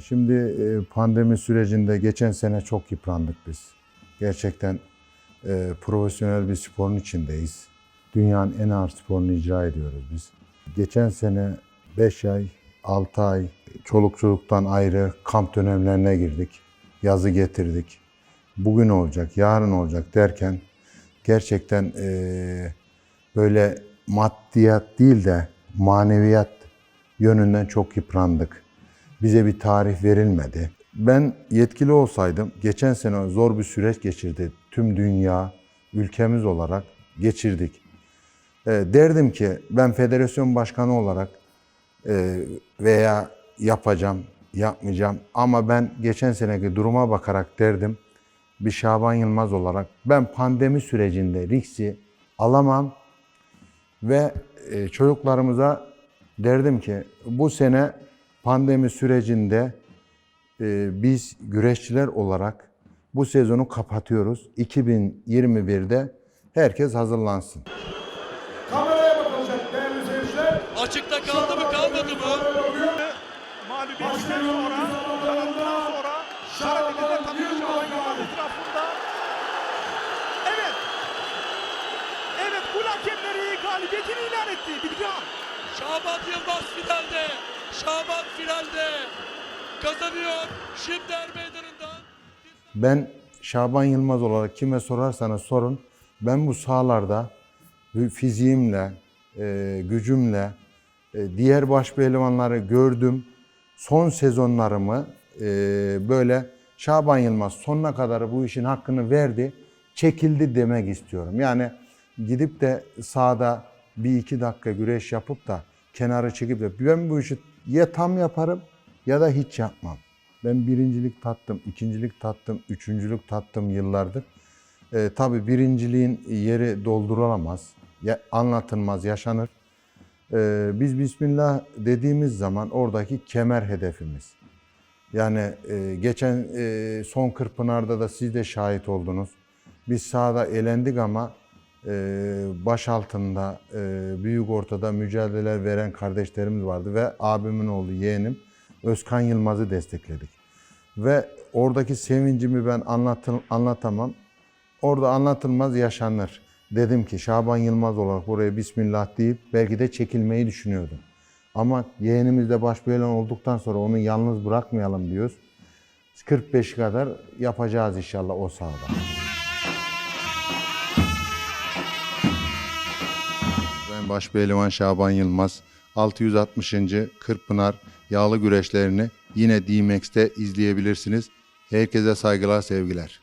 Şimdi e, pandemi sürecinde geçen sene çok yıprandık biz. Gerçekten e, profesyonel bir sporun içindeyiz. Dünyanın en ağır sporunu icra ediyoruz biz. Geçen sene 5 ay, 6 ay çoluk çocuktan ayrı kamp dönemlerine girdik. Yazı getirdik. Bugün olacak, yarın olacak derken gerçekten e, böyle maddiyat değil de maneviyat yönünden çok yıprandık. Bize bir tarih verilmedi. Ben yetkili olsaydım geçen sene zor bir süreç geçirdi. Tüm dünya, ülkemiz olarak geçirdik. E, derdim ki ben federasyon başkanı olarak e, veya yapacağım, yapmayacağım ama ben geçen seneki duruma bakarak derdim bir Şaban Yılmaz olarak ben pandemi sürecinde Rix'i alamam ve e, çocuklarımıza derdim ki bu sene pandemi sürecinde e, biz güreşçiler olarak bu sezonu kapatıyoruz. 2021'de herkes hazırlansın. Kameraya bakılacak değerli seyirciler. Açıkta kaldı mı kalmadı mı? Mağlubiyetten sonra, kanattan sonra Şarabeli'de tabii Şaban Yılmaz etrafında. Evet. Evet kul hakemleri galibiyetini ilan etti. Bilgehan. Şaban Yılmaz finalde. Şaban finalde. Kazanıyor. Şimdi er meydanından. Ben Şaban Yılmaz olarak kime sorarsanız sorun. Ben bu sahalarda fiziğimle, e, gücümle e, diğer baş pehlivanları gördüm. Son sezonlarımı e, böyle Şaban Yılmaz sonuna kadar bu işin hakkını verdi, çekildi demek istiyorum. Yani gidip de sahada bir iki dakika güreş yapıp da kenarı çekip de ben bu işi ya tam yaparım ya da hiç yapmam. Ben birincilik tattım, ikincilik tattım, üçüncülük tattım yıllardır. E, tabii birinciliğin yeri doldurulamaz, ya, anlatılmaz, yaşanır. E, biz Bismillah dediğimiz zaman oradaki kemer hedefimiz. Yani e, geçen e, son Kırpınar'da da siz de şahit oldunuz. Biz sahada elendik ama baş altında, e, büyük ortada mücadeleler veren kardeşlerimiz vardı ve abimin oğlu yeğenim Özkan Yılmaz'ı destekledik. Ve oradaki sevincimi ben anlatıl, anlatamam. Orada anlatılmaz yaşanır. Dedim ki Şaban Yılmaz olarak buraya Bismillah deyip belki de çekilmeyi düşünüyordum. Ama yeğenimiz de başbelen olduktan sonra onu yalnız bırakmayalım diyoruz. 45 kadar yapacağız inşallah o sahada. Ben başpehlivan Şaban Yılmaz. 660. Kırpınar yağlı güreşlerini yine D-Max'te izleyebilirsiniz. Herkese saygılar, sevgiler.